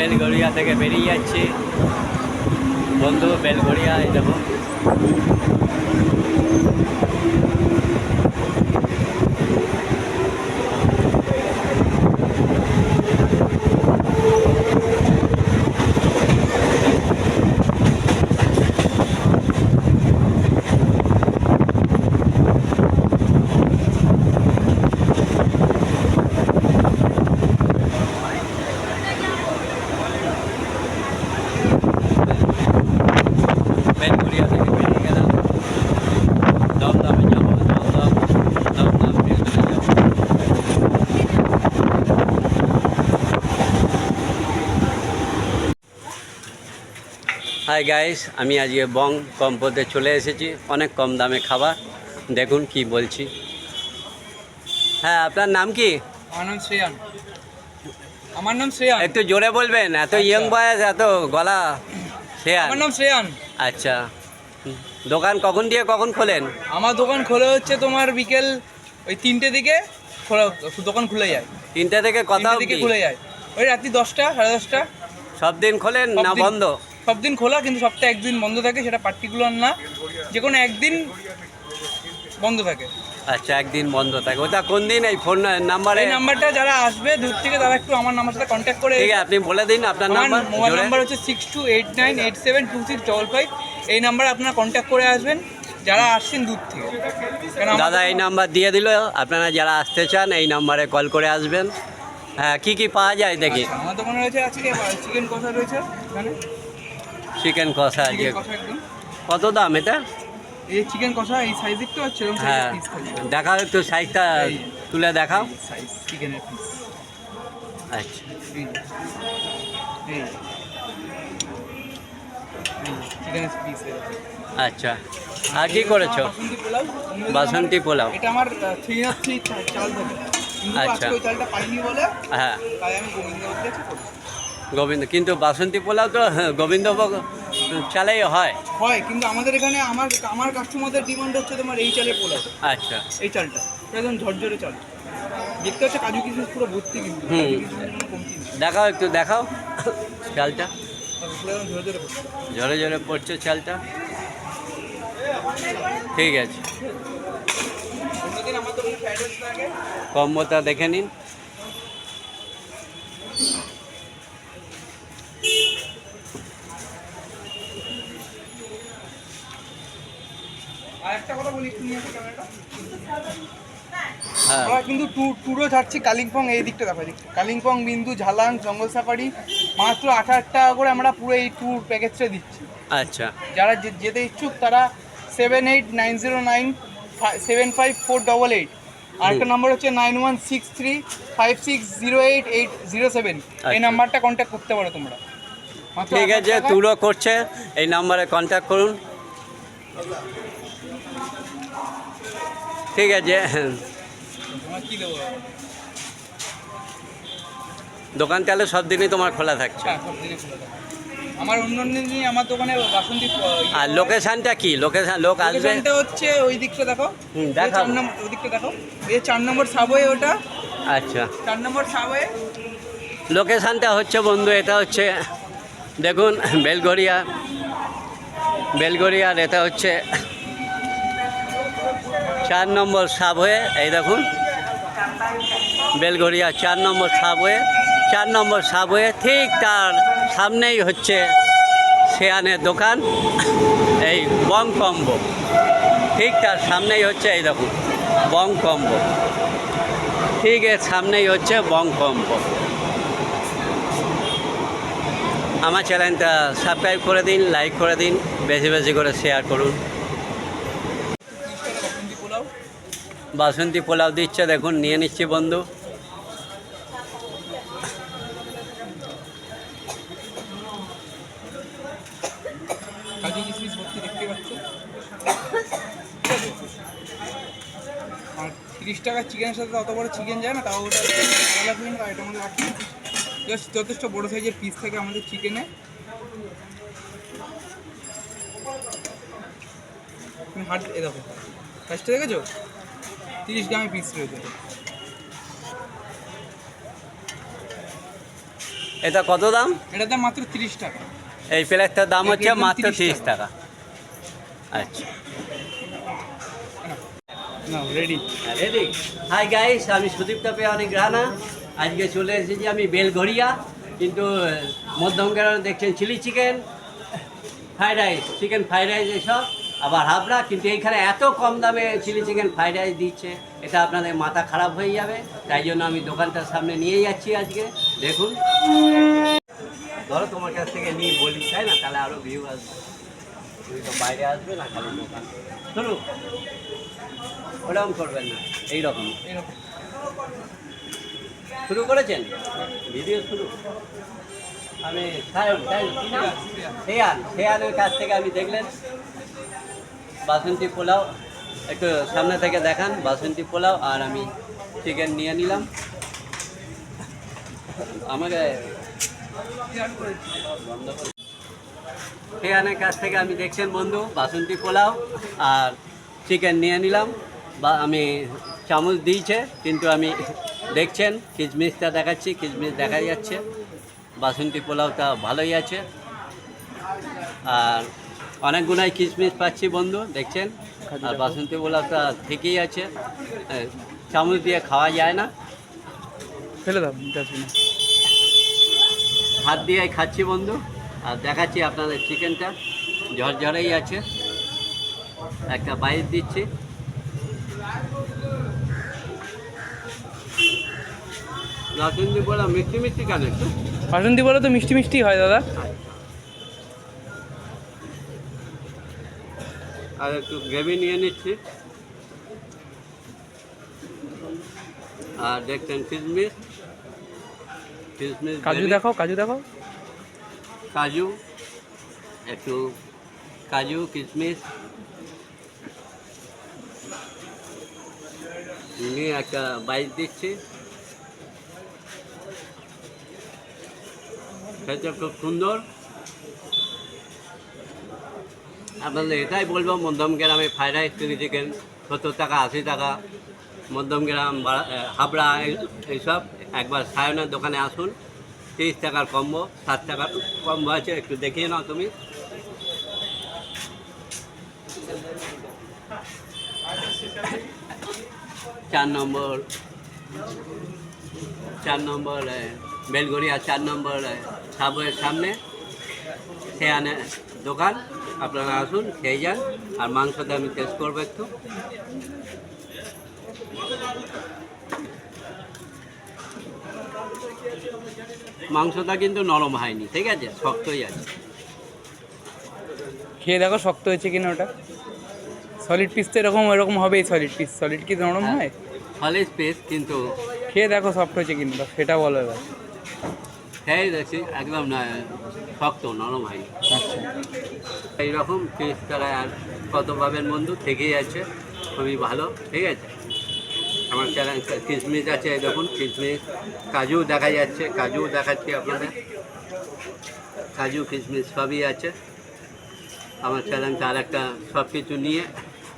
বেলগড়িয়া থেকে বেরিয়ে যাচ্ছি। বন্ধু বেলগড়িয়া দেখো বেলগড়িয়া থেকে বেরিয়ে গেলাম দমদমে যাব দমদম দমদম বেলগড়িয়া যাব হাই গাইস আমি আজকে বং কম্পোতে চলে এসেছি। অনেক কম দামে খাবার। দেখুন কি বলছি। হ্যাঁ আপনার নাম কি? আমার নাম শ্রেয়ান আমার নাম শ্রেয়ান একটু জোরে বলবেন এত ইয়ং বয়স এত গলা সে আমার নাম শ্রেয়ান আচ্ছা। দোকান কখন দিয়ে কখন খোলেন? আমার দোকান খোলা হচ্ছে তোমার বিকেল ওই তিনটে দিকে খোলা দোকান খুলে যায়। তিনটে থেকে কথা দিকে খুলে যায়। ওই রাত্রি দশটা সাড়ে দশটা। সব দিন খোলেন না বন্ধ? সব দিন খোলা কিন্তু সপ্তাহে একদিন বন্ধ থাকে সেটা পার্টিকুলার না। যে কোনো একদিন বন্ধ থাকে। আচ্ছা একদিন বন্ধ থাকে। ওটা কোন দিন? এই ফোন নাম্বারে? এই নাম্বারটা যারা আসবে দূর থেকে তারা একটু আমার নাম্বার সাথে কন্ট্যাক্ট করে ঠিক আছে আপনি বলে দিন আপনার নাম্বার। মোবাইল। নাম্বার হচ্ছে six two eight nine eight seven two six double five এই নাম্বারে আপনারা কন্ট্যাক্ট করে আসবেন যারা আসছেন দূর থেকে। দাদা এই নাম্বার দিয়ে দিল। আপনারা যারা আসতে চান এই নাম্বারে কল করে আসবেন। হ্যাঁ কী কী পাওয়া যায় দেখি। আচ্ছা, আমার দোকানে রয়েছে আজকে চিকেন কষা রয়েছে এখানে। চিকেন কষা কত দাম এটা? এই চিকেন কষা এই সাইজ দেখতে পাচ্ছ এরকম হ্যাঁ। দেখাও একটু সাইজটা তুলে দেখাও। সাইজ চিকেনের পিস আচ্ছা। চিকেনের পিস আচ্ছা। আর কি করেছ? বাসন্তী পোলাও এটা আমার থ্রি থ্রি চাল থাকে। আচ্ছা। চালটা পাইনি বলে হ্যাঁ। তাই আমি দিয়েছি গোবিন্দ কিন্তু বাসন্তী পোলাও তো গোবিন্দভোগ চালেই হয়। হয় কিন্তু আমাদের এখানে আমার আমার কাস্টমারদের ডিমান্ড হচ্ছে তোমার এই চালের পোলাও। আচ্ছা। এই চালটা একদম ঝরঝরে চাল। দেখতে হচ্ছে কাজু কিশমিশ পুরো ভর্তি কিন্তু দেখাও একটু দেখাও চালটা। ঝরে ঝরে পড়ছে চালটা। ঠিক আছে। কম্বোটা দেখে নিন। আর একটা কথা বলি একটু নিয়ে ক্যামেরাটা। হ্যাঁ। আমরা কিন্তু ট্যুর ট্যুরও ছাড়ছি কালিম্পং এই দিকটা দেখা দিক কালিম্পং বিন্দু ঝালাং জঙ্গল সাফারি। মাত্র আট হাজার টাকা করে আমরা পুরো এই ট্যুর প্যাকেজটা দিচ্ছি। আচ্ছা। যারা যেতে ইচ্ছুক তারা seven eight nine zero nine seven five four double eight আরেকটা নাম্বার হচ্ছে nine one six three five six zero eight eight zero seven এই আচ্ছা। নাম্বারটা কন্ট্যাক্ট করতে পারো তোমরা। ঠিক আছে টাকায়- করছে এই নাম্বারে কন্ট্যাক্ট করুন। ঠিক আছে। দোকান তাহলে সব দিনই তোমার খোলা থাকছে? হ্যাঁ। আমার অন্য অন্য দিনই আমার দোকানে বাসন্তী আর লোকেশনটা কি? লোকেশন লোক আসবে? হচ্ছে ওই দিকটা দেখো। ওই দিকটা দেখো। এই চার নম্বর সাবওয়ে ওটা। আচ্ছা। চার নম্বর সাবওয়ে লোকেশানটা হচ্ছে বন্ধু এটা হচ্ছে দেখুন বেলগড়িয়ার এটা হচ্ছে চার নম্বর সাবওয়ে এই দেখুন, বেলগড়িয়া চার নম্বর সাবওয়ে চার নম্বর সাবওয়ে ঠিক তার সামনেই হচ্ছে সেয়ানের দোকান, এই বং কম্বো। ঠিক তার সামনেই হচ্ছে, এই দেখুন, বং কম্বো। ঠিক এর সামনেই হচ্ছে বং কম্বো। আমার চ্যানেলটা সাবস্ক্রাইব করে দিন লাইক করে দিন, বেশি বেশি করে শেয়ার করুন। বাসন্তী পোলাও দিচ্ছে, দেখুন, নিয়ে নিচ্ছি বন্ধু। আর তিরিশ টাকার চিকেনের সাথে অত বড় চিকেন যায় না, তাও ওটা মধ্যে রাখি যথেষ্ট বড় সাইজের পিস থাকে আমাদের চিকেনে তুমি হাট এ দেখো সাইজটা দেখেছ? তিরিশ গ্রামের পিস রয়েছে। এটা কত দাম? এটার দাম মাত্র তিরিশ টাকা। এই প্লেটটার দাম হচ্ছে মাত্র তিরিশ টাকা। আচ্ছা। রেডি রেডি হাই গাইস আমি সুদীপ তাপে অনেক রানা আজকে চলে এসেছি আমি বেলঘরিয়া কিন্তু মধ্যমগ্রামে দেখছেন chilli chicken, fried rice, chicken fried rice এসব, আবার হাবড়া, কিন্তু এইখানে এত কম দামে চিলি চিকেন ফ্রাইড রাইস দিচ্ছে, এটা আপনাদের মাথা খারাপ হয়ে যাবে, তাই জন্য আমি দোকানটার সামনে নিয়ে যাচ্ছি আজকে, দেখুন। ধরো তোমার কাছ থেকে নিয়ে বলি, তাই না? তাহলে আরও ভিউ আসবে। তুমি তো বাইরে আসবে না খালি দোকান। শুরু ওরকম করবেন না, এইরকম। এরকম শুরু করেছেন? ভিডিও শুরু? আমি সায়ন সায়ন? শেয়ান কাছ থেকে আমি দেখলেন। বাসন্তী পোলাও একটু সামনে থেকে দেখান বাসন্তী পোলাও আর আমি চিকেন নিয়ে নিলাম। আমাকে করে কাছ থেকে আমি দেখছেন বন্ধু বাসন্তী পোলাও আর চিকেন নিয়ে নিলাম। বা আমি চামচ দিয়েছে কিন্তু আমি দেখছেন কিচমিচটা দেখাচ্ছি কিচমিচ দেখা যাচ্ছে। বাসন্তী পোলাওটা ভালোই আছে। আর অনেকগুলাই কিচমিচ পাচ্ছি বন্ধু দেখছেন? আর বাসন্তী পোলাওটা ঠিকই আছে। চামচ দিয়ে খাওয়া যায় না। ফেলে দাও হাত দিয়ে খাচ্ছি বন্ধু। আর দেখাচ্ছি আপনাদের চিকেনটা। ঝরঝরেই আছে। একটা বাইট দিচ্ছি। রসুন্দি বলা মিষ্টি মিষ্টি কেন একটু? বাসন্তী বলে তো মিষ্টি মিষ্টি হয় দাদা। আর একটু গ্রেভি নিয়ে নিচ্ছি। আর দেখছেন কিশমিশ কিশমিশ কাজু দেখো কাজু দেখো কাজু একটু কাজু কিশমিশ নিয়ে একটা বাইট দিচ্ছি। খেতে খুব সুন্দর। আপনাদের এটাই বলব, মধ্যম গ্রামে ফ্রাইড রাইস চিলি চিকেন সত্তর টাকা, আশি টাকা। মধ্যম গ্রাম হাবড়া, এই- এইসব, একবার সায়নের দোকানে আসুন। তিরিশ টাকার কম্বো সাত টাকার কম্বো আছে, একটু দেখিয়ে নাও তুমি। চার নম্বর চার নম্বর বেলগড়িয়া চার নম্বর। সাবওয়ের সামনে। সেখানে দোকান আপনারা আসুন খেয়ে যান আর মাংসটা আমি টেস্ট করব একটু। মাংসটা কিন্তু নরম হয়নি ঠিক আছে? শক্তই আছে। খেয়ে দেখো শক্ত হয়েছে কিনা ওটা। সলিড পিস তো এরকম এরকম হবেই সলিড পিস সলিড কি নরম হ্যাঁ। হয়? ফলে স্পেস কিন্তু খেয়ে দেখো সফট হয়েছে কিনা সেটা বলো এবার। খেয়ে দেখছি একদম না শক্ত নরম হয়নি আচ্ছা। এইরকম পিস তারা আর কত পাবেন বন্ধু? থেকেই আছে খুবই ভালো ঠিক আছে? আমার চ্যানেল কিশমিশ আছে এই দেখুন কিশমিশ কাজু দেখা যাচ্ছে কাজু দেখাচ্ছি আপনাদের। কাজু কিশমিশ সবই আছে। আমার চ্যালেঞ্জ আর একটা সব কিছু নিয়ে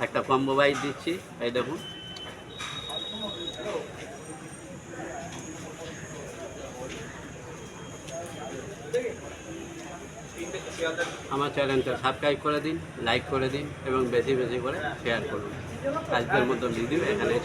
একটা কম্বো বাইট দিচ্ছি এই দেখুন। আমার চ্যানেলটা সাবস্ক্রাইব করে দিন লাইক করে দিন এবং বেশি বেশি করে শেয়ার করুন আজকের মতো ভিডিও এখানে।